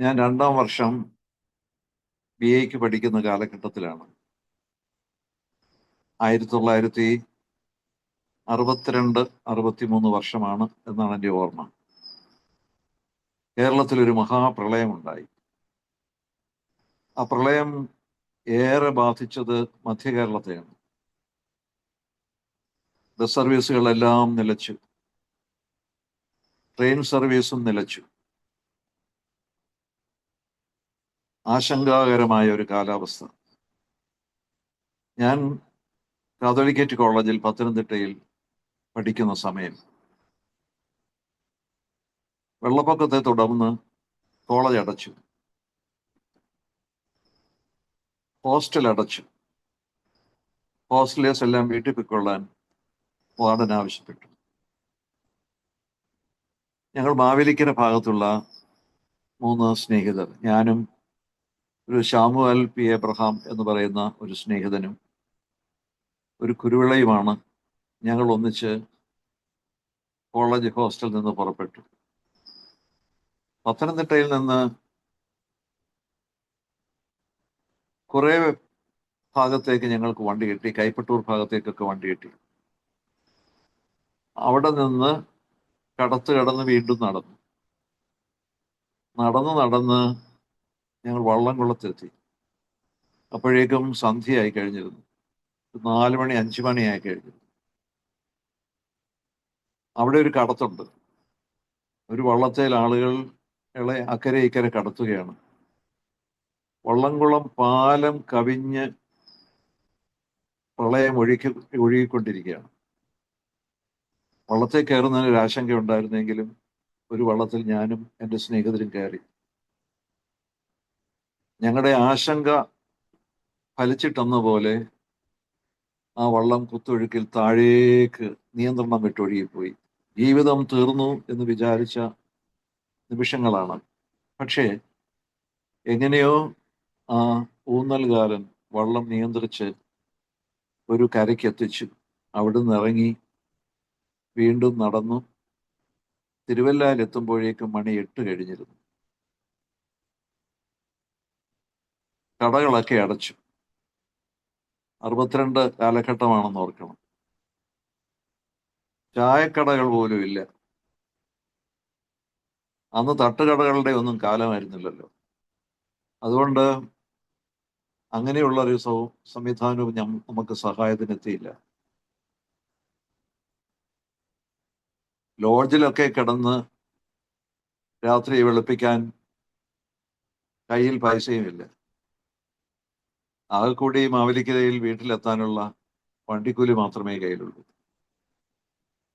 ഞാൻ രണ്ടാം വർഷം ബി എക്ക് പഠിക്കുന്ന കാലഘട്ടത്തിലാണ്. ആയിരത്തി തൊള്ളായിരത്തി അറുപത്തിരണ്ട് അറുപത്തിമൂന്ന് വർഷമാണ് എന്നാണ് എന്റെ ഓർമ്മ. കേരളത്തിലൊരു മഹാപ്രളയം ഉണ്ടായി. ആ പ്രളയം ഏറെ ബാധിച്ചത് മധ്യ കേരളത്തെയാണ് ബസ് സർവീസുകളെല്ലാം നിലച്ചു. ട്രെയിൻ സർവീസും നിലച്ചു. ആശങ്കാകരമായ ഒരു കാലാവസ്ഥ. ഞാൻ കാതോലിക്കേറ്റ് കോളേജിൽ പത്തനംതിട്ടയിൽ പഠിക്കുന്ന സമയം. വെള്ളപ്പൊക്കത്തെ തുടർന്ന് കോളേജ് അടച്ചു. ഹോസ്റ്റൽ അടച്ചു. ഹോസ്റ്റലേഴ്സ് എല്ലാം വീട്ടിൽ പൊയ്ക്കൊള്ളാൻ വാർഡൻ ആവശ്യപ്പെട്ടു. ഞങ്ങൾ മാവേലിക്കര ഭാഗത്തുള്ള മൂന്ന് സ്നേഹിതർ ഞാനും ഒരു ഷാമുവൽ പി എബ്രഹാം എന്ന് പറയുന്ന ഒരു സ്നേഹിതനും ഒരു കുരുവിളയുമാണ് ഞങ്ങൾ ഒന്നിച്ച് കോളേജ് ഹോസ്റ്റലിൽ നിന്ന് പുറപ്പെട്ടു. പത്തനംതിട്ടയിൽ നിന്ന് കുറേ ഭാഗത്തേക്ക് ഞങ്ങൾക്ക് വണ്ടി കിട്ടി. കൈപ്പട്ടൂർ ഭാഗത്തേക്കൊക്കെ വണ്ടി കിട്ടി. അവിടെ നിന്ന് കടത്ത് കടന്ന് വീണ്ടും നടന്നു. നടന്ന് നടന്ന് ഞങ്ങൾ വള്ളംകുളത്തെത്തി അപ്പോഴേക്കും സന്ധ്യയായി കഴിഞ്ഞിരുന്നു. നാല് മണി അഞ്ചു മണിയായി കഴിഞ്ഞിരുന്നു. അവിടെ ഒരു കടത്തുണ്ട്. ഒരു വള്ളത്തേൽ ഇളെ അക്കരെ ഇക്കരെ കടത്തുകയാണ്. വള്ളംകുളം പാലം കവിഞ്ഞ് പ്രളയം ഒഴുക്കി ഒഴുകിക്കൊണ്ടിരിക്കുകയാണ്. വള്ളത്തിൽ കയറുന്നതിന് ഒരു ആശങ്ക ഉണ്ടായിരുന്നെങ്കിലും ഒരു വള്ളത്തിൽ ഞാനും എന്റെ സ്നേഹിതരും കയറി. ഞങ്ങളുടെ ആശങ്ക ഫലിച്ചിട്ടെന്ന പോലെ ആ വള്ളം കുത്തൊഴുക്കിൽ താഴേക്ക് നിയന്ത്രണം വിട്ടൊഴുകിപ്പോയി. ജീവിതം തീർന്നു എന്ന് വിചാരിച്ച നിമിഷങ്ങളാണ്. പക്ഷേ എങ്ങനെയോ ആ ഊന്നൽകാരൻ വള്ളം നിയന്ത്രിച്ച് ഒരു കരയ്ക്ക് എത്തിച്ചു അവിടുന്ന് ഇറങ്ങി വീണ്ടും നടന്നു. തിരുവല്ലയിൽ എത്തുമ്പോഴേക്കും മണി എട്ട് കഴിഞ്ഞിരുന്നു. കടകളൊക്കെ അടച്ചു. അറുപത്തിരണ്ട് കാലഘട്ടമാണെന്ന് ഓർക്കണം. ചായക്കടകൾ പോലും ഇല്ല. അന്ന് തട്ടുകടകളുടെ ഒന്നും കാലമായിരുന്നില്ലല്ലോ. അതുകൊണ്ട് അങ്ങനെയുള്ള ഒരു സംവിധാനവും നമുക്ക് സഹായത്തിനെത്തിയില്ല. ലോഡ്ജിലൊക്കെ കിടന്ന് രാത്രി വെളുപ്പിക്കാൻ കയ്യിൽ പൈസയുമില്ല. ആകെ കൂടി മാവലിക്കരയിൽ വീട്ടിലെത്താനുള്ള വണ്ടിക്കൂലി മാത്രമേ കയ്യിലുള്ളൂ.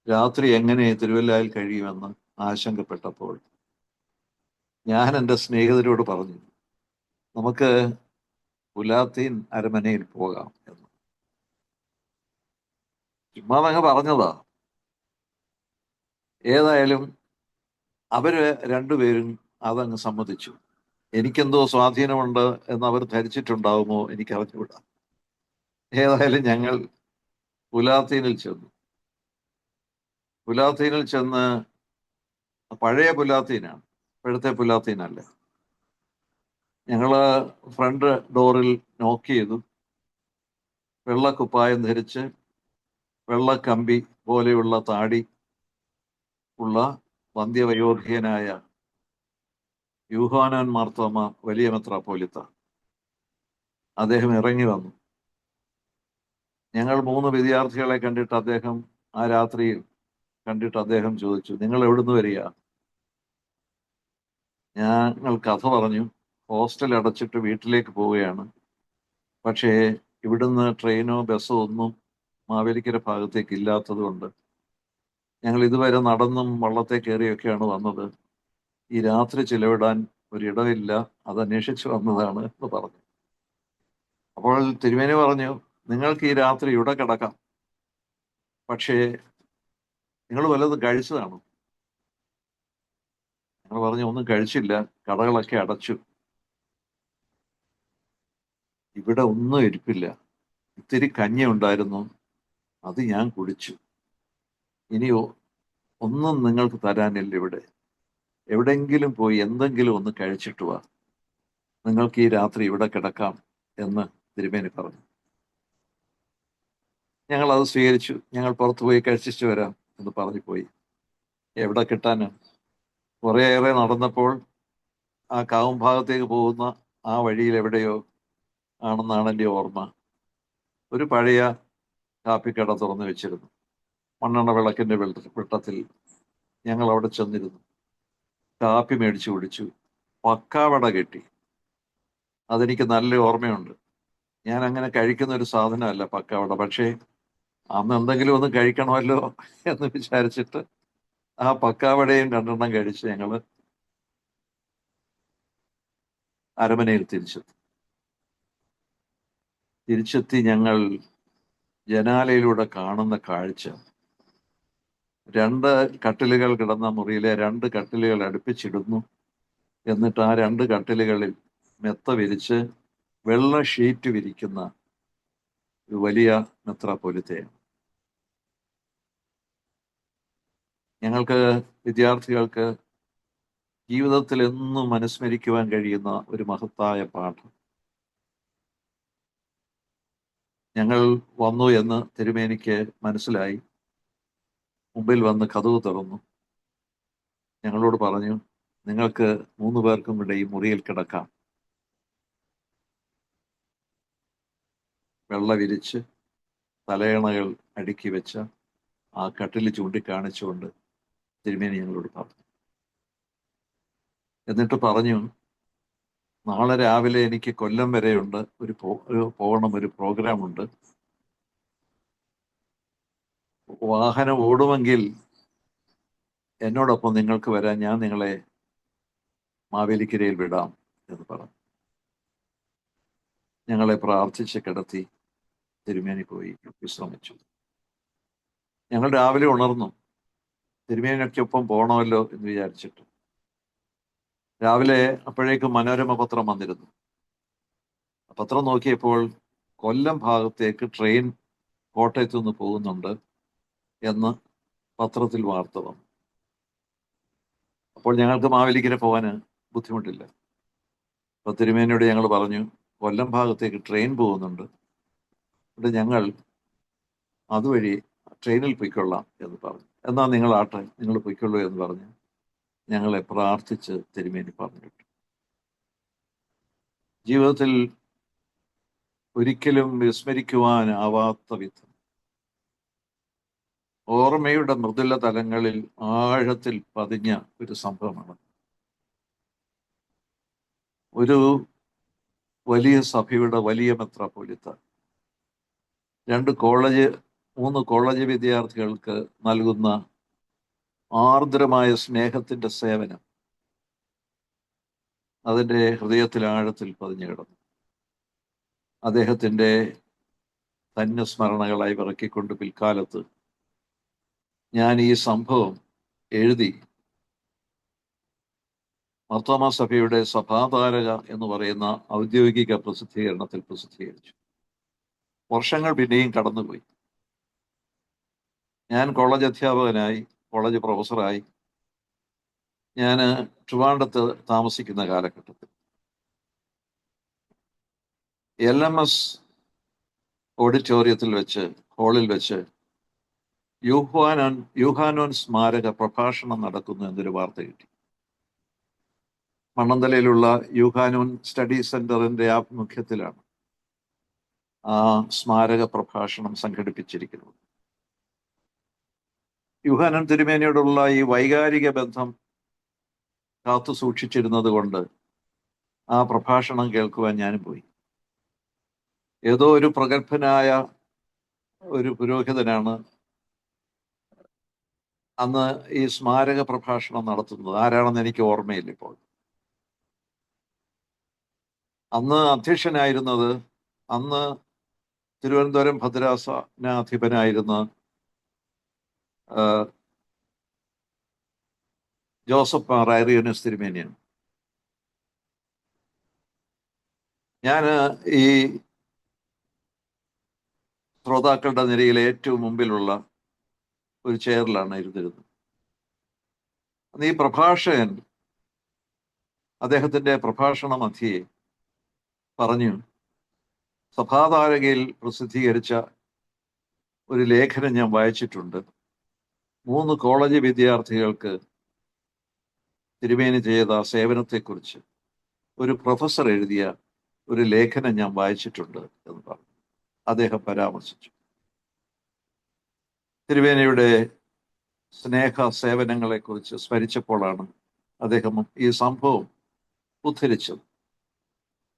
രാത്രി എങ്ങനെ തിരുവല്ലയിൽ കഴിയുമെന്ന് ആശങ്കപ്പെട്ടപ്പോൾ ഞാൻ എന്റെ സ്നേഹിതരോട് പറഞ്ഞു നമുക്ക് പുലാത്തീൻ അരമനയിൽ പോകാം എന്ന്. ചുമ്മാ അങ്ങ് പറഞ്ഞതാ ഏതായാലും അവർ രണ്ടുപേരും അതങ്ങ് സമ്മതിച്ചു. എനിക്കെന്തോ സ്വാധീനമുണ്ട് എന്ന് അവർ ധരിച്ചിട്ടുണ്ടാവുമോ എനിക്ക് അറിഞ്ഞുകൂടാ ഏതായാലും ഞങ്ങൾ പുലാത്തീനിൽ ചെന്നു. പുലാത്തീനിൽ ചെന്ന് പഴയ പുലാത്തീനാണ്. ഇപ്പോഴത്തെ പുലാത്തീനല്ല. ഞങ്ങൾ ഫ്രണ്ട് ഡോറിൽ നോക്ക് ചെയ്തു. വെള്ളക്കുപ്പായം ധരിച്ച് വെള്ളക്കമ്പി പോലെയുള്ള താടി ഉള്ള വന്ധ്യവയോധ്യനായ യൂഹാനാൻ മാർത്തോമ വലിയ മെത്രാപ്പോലിത്ത. അദ്ദേഹം ഇറങ്ങി വന്നു. ഞങ്ങൾ മൂന്ന് വിദ്യാർത്ഥികളെ കണ്ടിട്ട് അദ്ദേഹം ആ രാത്രിയിൽ കണ്ടിട്ട് അദ്ദേഹം ചോദിച്ചു നിങ്ങൾ എവിടുന്ന് വരിക? ഞങ്ങൾ കഥ പറഞ്ഞു. ഹോസ്റ്റൽ അടച്ചിട്ട് വീട്ടിലേക്ക് പോവുകയാണ്. പക്ഷേ ഇവിടുന്ന് ട്രെയിനോ ബസ്സോ ഒന്നും മാവേലിക്കര ഭാഗത്തേക്ക് ഇല്ലാത്തത് കൊണ്ട് ഞങ്ങൾ ഇതുവരെ നടന്നും വള്ളത്തെ കയറിയൊക്കെയാണ് വന്നത്. ഈ രാത്രി ചിലവിടാൻ ഒരിടമില്ല അത് അന്വേഷിച്ചു വന്നതാണ് എന്ന് പറഞ്ഞു. അപ്പോൾ തിരുമേനി പറഞ്ഞു നിങ്ങൾക്ക് ഈ രാത്രി ഇവിടെ കിടക്കാം. പക്ഷേ നിങ്ങൾ വല്ലതും കഴിച്ചതാണ്? ഞങ്ങൾ പറഞ്ഞു ഒന്നും കഴിച്ചില്ല. കടകളൊക്കെ അടച്ചു. ഇവിടെ ഒന്നും ഇരിപ്പില്ല. ഇത്തിരി കഞ്ഞി ഉണ്ടായിരുന്നു. അത് ഞാൻ കുടിച്ചു. ഇനിയോ ഒന്നും നിങ്ങൾക്ക് തരാനില്ല ഇവിടെ. എവിടെങ്കിലും പോയി എന്തെങ്കിലും ഒന്ന് കഴിച്ചിട്ട് വാ. നിങ്ങൾക്ക് ഈ രാത്രി ഇവിടെ കിടക്കാം എന്ന് തിരുമേനി പറഞ്ഞു. ഞങ്ങൾ അത് സ്വീകരിച്ചു. ഞങ്ങൾ പുറത്തു പോയി കഴിച്ചിട്ട് വരാം എന്ന് പറഞ്ഞു പോയി. എവിടെ കിട്ടാന്? കുറേയേറെ നടന്നപ്പോൾ ആ കാവും ഭാഗത്തേക്ക് പോകുന്ന ആ വഴിയിൽ എവിടെയോ ആണെന്നാണ് എന്റെ ഓർമ്മ. ഒരു പഴയ കാപ്പിക്കട തുറന്നു വെച്ചിരുന്നു. മണ്ണെണ്ണ വിളക്കിന്റെ വെട്ടത്തിൽ ഞങ്ങൾ അവിടെ ചെന്നിരുന്നു. കാപ്പി മേടിച്ചു കുടിച്ചു. പക്കാവട കെട്ടി. അതെനിക്ക് നല്ല ഓർമ്മയുണ്ട്. ഞാൻ അങ്ങനെ കഴിക്കുന്ന ഒരു സാധനമല്ല പക്കാവട പക്ഷേ അന്ന് എന്തെങ്കിലും ഒന്ന് കഴിക്കണമല്ലോ എന്ന് വിചാരിച്ചിട്ട് ആ പക്കാവടയും രണ്ടെണ്ണം കഴിച്ച് ഞങ്ങൾ അരമനയിൽ തിരിച്ചെത്തി തിരിച്ചെത്തി ഞങ്ങൾ ജനാലയിലൂടെ കാണുന്ന കാഴ്ച. രണ്ട് കട്ടിലുകൾ കിടന്ന മുറിയിലെ രണ്ട് കട്ടിലുകൾ അടുപ്പിച്ചിടുന്നു. എന്നിട്ട് ആ രണ്ട് കട്ടിലുകളിൽ മെത്ത വിരിച്ച് വെള്ള ഷീറ്റ് വിരിക്കുന്ന വലിയ മെത്രാപ്പൊലിത്തയാണ് ഞങ്ങൾക്ക് വിദ്യാർത്ഥികൾക്ക് ജീവിതത്തിൽ എന്നും അനുസ്മരിക്കുവാൻ കഴിയുന്ന ഒരു മഹത്തായ പാഠം. ഞങ്ങൾ വന്നു എന്ന് തിരുമേനിക്ക് മനസ്സിലായി. മുമ്പിൽ വന്ന് കഥവ് തുറന്നു. ഞങ്ങളോട് പറഞ്ഞു നിങ്ങൾക്ക് മൂന്ന് പേർക്കും ഇവിടെ ഈ മുറിയിൽ കിടക്കാം. വെള്ള വിരിച്ച് തലയണകൾ അടുക്കി വെച്ച ആ കട്ടിൽ ചൂണ്ടിക്കാണിച്ചുകൊണ്ട് തിരുമേനി ഞങ്ങളോട് പറഞ്ഞു. എന്നിട്ട് പറഞ്ഞു നാളെ രാവിലെ എനിക്ക് കൊല്ലം വരെയുണ്ട്. ഒരു പോകണം ഒരു പ്രോഗ്രാം ഉണ്ട് വാഹനം ഓടുമെങ്കിൽ എന്നോടൊപ്പം നിങ്ങൾക്ക് വരാൻ ഞാൻ നിങ്ങളെ മാവേലിക്കരയിൽ വിടാം എന്ന് പറഞ്ഞു. ഞങ്ങളെ പ്രാർത്ഥിച്ച് കിടത്തി തിരുമേനി പോയി വിശ്രമിച്ചു. ഞങ്ങൾ രാവിലെ ഉണർന്നു. തിരുമേനിക്കൊപ്പം പോകണമല്ലോ എന്ന് വിചാരിച്ചിട്ട്. രാവിലെ അപ്പോഴേക്കും മനോരമ പത്രം വന്നിരുന്നു. പത്രം നോക്കിയപ്പോൾ കൊല്ലം ഭാഗത്തേക്ക് ട്രെയിൻ കോട്ടയത്തു നിന്ന് പോകുന്നുണ്ട്. എന്ന് പത്രത്തിൽ വാർത്ത വന്നു. അപ്പോൾ ഞങ്ങൾക്ക് മാവേലിക്കര പോകാന് ബുദ്ധിമുട്ടില്ല. അപ്പൊ തിരുമേനിയോട് ഞങ്ങൾ പറഞ്ഞു കൊല്ലം ഭാഗത്തേക്ക് ട്രെയിൻ പോകുന്നുണ്ട്. ഇവിടെ ഞങ്ങൾ അതുവഴി ട്രെയിനിൽ പൊയ്ക്കൊള്ളാം എന്ന് പറഞ്ഞു. എന്നാൽ നിങ്ങൾ ആട്ടെ നിങ്ങൾ പൊയ്ക്കൊള്ളൂ എന്ന് പറഞ്ഞ് ഞങ്ങളെ പ്രാർത്ഥിച്ച് തിരുമേനി പറഞ്ഞിട്ടു ജീവിതത്തിൽ ഒരിക്കലും വിസ്മരിക്കുവാനാവാത്ത വിധം ഓർമ്മയുടെ മൃദുല തലങ്ങളിൽ ആഴത്തിൽ പതിഞ്ഞ ഒരു സംഭവമാണ്. ഒരു വലിയ സഭയുടെ വലിയ മെത്രാപ്പൊലിത്ത. രണ്ട് കോളേജ് മൂന്ന് കോളേജ് വിദ്യാർത്ഥികൾക്ക് നൽകുന്ന ആർദ്രമായ സ്നേഹത്തിന്റെ സേവനം അതിന്റെ ഹൃദയത്തിൽ ആഴത്തിൽ പതിഞ്ഞു കിടന്നു. അദ്ദേഹത്തിന്റെ ധന്യസ്മരണകളായി വിറക്കിക്കൊണ്ട് പിൽക്കാലത്ത് ഞാൻ ഈ സംഭവം എഴുതി. മർത്തോമ സഭയുടെ സഭാതാരക എന്ന് പറയുന്ന ഔദ്യോഗിക പ്രസിദ്ധീകരണത്തിൽ പ്രസിദ്ധീകരിച്ചു. വർഷങ്ങൾ പിന്നെയും കടന്നുപോയി. ഞാൻ കോളേജ് അധ്യാപകനായി കോളേജ് പ്രൊഫസറായി. ഞാൻ ട്രിവാണ്ടത്ത് താമസിക്കുന്ന കാലഘട്ടത്തിൽ. എൽ എം എസ് ഓഡിറ്റോറിയത്തിൽ വെച്ച് ഹാളിൽ വെച്ച് യൂഹാനോൻ യൂഹാനോൻ സ്മാരക പ്രഭാഷണം നടക്കുന്നു എന്നൊരു വാർത്ത കിട്ടി. മണ്ണന്തലയിലുള്ള യൂഹാനോൻ സ്റ്റഡി സെന്ററിന്റെ ആഭിമുഖ്യത്തിലാണ് ആ സ്മാരക പ്രഭാഷണം സംഘടിപ്പിച്ചിരിക്കുന്നത്. യുഹാനൻ തിരുമേനിയോടുള്ള ഈ വൈകാരിക ബന്ധം കാത്തു സൂക്ഷിച്ചിരുന്നത് കൊണ്ട് ആ പ്രഭാഷണം കേൾക്കുവാൻ ഞാനും പോയി. ഏതോ ഒരു പ്രഗത്ഭനായ ഒരു പുരോഹിതനാണ് അന്ന് ഈ സ്മാരക പ്രഭാഷണം നടത്തുന്നത് ആരാണെന്ന് എനിക്ക് ഓർമ്മയില്ല ഇപ്പോൾ. അന്ന് അധ്യക്ഷനായിരുന്നത് അന്ന് തിരുവനന്തപുരം ഭദ്രാസനാധിപനായിരുന്ന ജോസഫ് റായറിയനസ് തിരുമേനിയാണ്. ഞാൻ ഈ ശ്രോതാക്കളുടെ നിരയിൽ ഏറ്റവും മുമ്പിലുള്ള ഒരു ചെയറിലാണ് ഇരുന്നിരുന്നത്. അന്ന് ഈ പ്രഭാഷകൻ അദ്ദേഹത്തിന്റെ പ്രഭാഷണ മധ്യയെ പറഞ്ഞു സഭാതാരകയിൽ പ്രസിദ്ധീകരിച്ച ഒരു ലേഖനം ഞാൻ വായിച്ചിട്ടുണ്ട്. മൂന്ന് കോളേജ് വിദ്യാർത്ഥികൾക്ക് തിരുമേനി ചെയ്ത സേവനത്തെക്കുറിച്ച് ഒരു പ്രൊഫസർ എഴുതിയ ഒരു ലേഖനം ഞാൻ വായിച്ചിട്ടുണ്ട് എന്ന് പറഞ്ഞു. അദ്ദേഹം പരാമർശിച്ചു. തിരുവേനയുടെ സ്നേഹ സേവനങ്ങളെക്കുറിച്ച് സ്മരിച്ചപ്പോഴാണ് അദ്ദേഹം ഈ സംഭവം ഉദ്ധരിച്ചത്.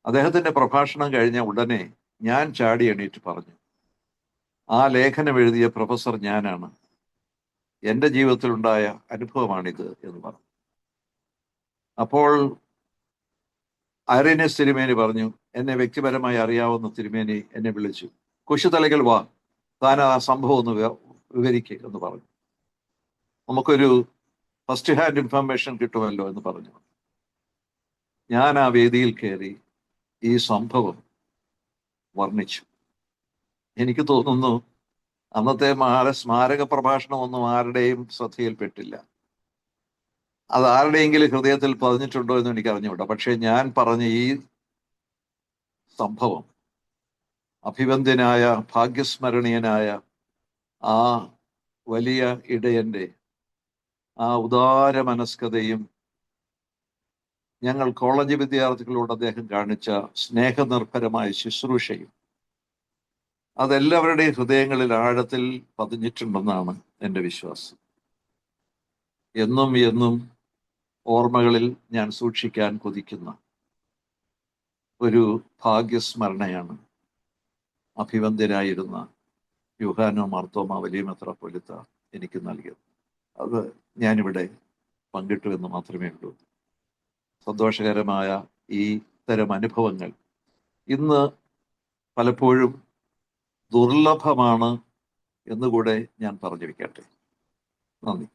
അദ്ദേഹത്തിന്റെ പ്രഭാഷണം കഴിഞ്ഞ ഉടനെ ഞാൻ ചാടി എണീറ്റ് പറഞ്ഞു ആ ലേഖനം എഴുതിയ പ്രൊഫസർ ഞാനാണ്. എന്റെ ജീവിതത്തിലുണ്ടായ അനുഭവമാണിത് എന്ന് പറഞ്ഞു. അപ്പോൾ ഐറീനസ് തിരുമേനി പറഞ്ഞു എന്നെ വ്യക്തിപരമായി അറിയാവുന്ന തിരുമേനി എന്നെ വിളിച്ചു. കുശുതലകൾ വാ. താൻ ആ സംഭവം ഒന്ന് വിവരിക്കുക എന്ന് പറഞ്ഞു. നമുക്കൊരു ഫസ്റ്റ് ഹാൻഡ് ഇൻഫർമേഷൻ കിട്ടുമല്ലോ എന്ന് പറഞ്ഞു. ഞാൻ ആ വേദിയിൽ കയറി ഈ സംഭവം വർണിച്ചു. എനിക്ക് തോന്നുന്നു അന്നത്തെ മാര സ്മാരക പ്രഭാഷണമൊന്നും ആരുടെയും ശ്രദ്ധയിൽപ്പെട്ടില്ല. അത് ആരുടെയെങ്കിലും ഹൃദയത്തിൽ പതിഞ്ഞിട്ടുണ്ടോ എന്ന് എനിക്ക് അറിഞ്ഞുകൂടാ പക്ഷേ ഞാൻ പറഞ്ഞ ഈ സംഭവം അഭിവന്ദ്യനായ ഭാഗ്യസ്മരണീയനായ ആ വലിയ ഇടയന്റെ ആ ഉദാര മനസ്കതയും ഞങ്ങൾ കോളേജ് വിദ്യാർത്ഥികളോട് അദ്ദേഹം കാണിച്ച സ്നേഹനിർഭരമായ ശുശ്രൂഷയും അതെല്ലാവരുടെയും ഹൃദയങ്ങളിൽ ആഴത്തിൽ പതിഞ്ഞിട്ടുണ്ടെന്നാണ് എന്റെ വിശ്വാസം. എന്നും എന്നും ഓർമ്മകളിൽ ഞാൻ സൂക്ഷിക്കാൻ കൊതിക്കുന്ന ഒരു ഭാഗ്യസ്മരണയാണ് അഭിവന്ദ്യനായിരുന്ന യുഹാനോ മാർത്തോമ വലിയ മെത്രാപ്പൊലിത്ത എനിക്ക് നൽകിയത്. അത് ഞാനിവിടെ പങ്കിട്ടു എന്ന് മാത്രമേ ഉള്ളൂ. സന്തോഷകരമായ ഈ തരം അനുഭവങ്ങൾ ഇന്ന് പലപ്പോഴും ദുർലഭമാണ് എന്നുകൂടെ ഞാൻ പറഞ്ഞു നന്ദി.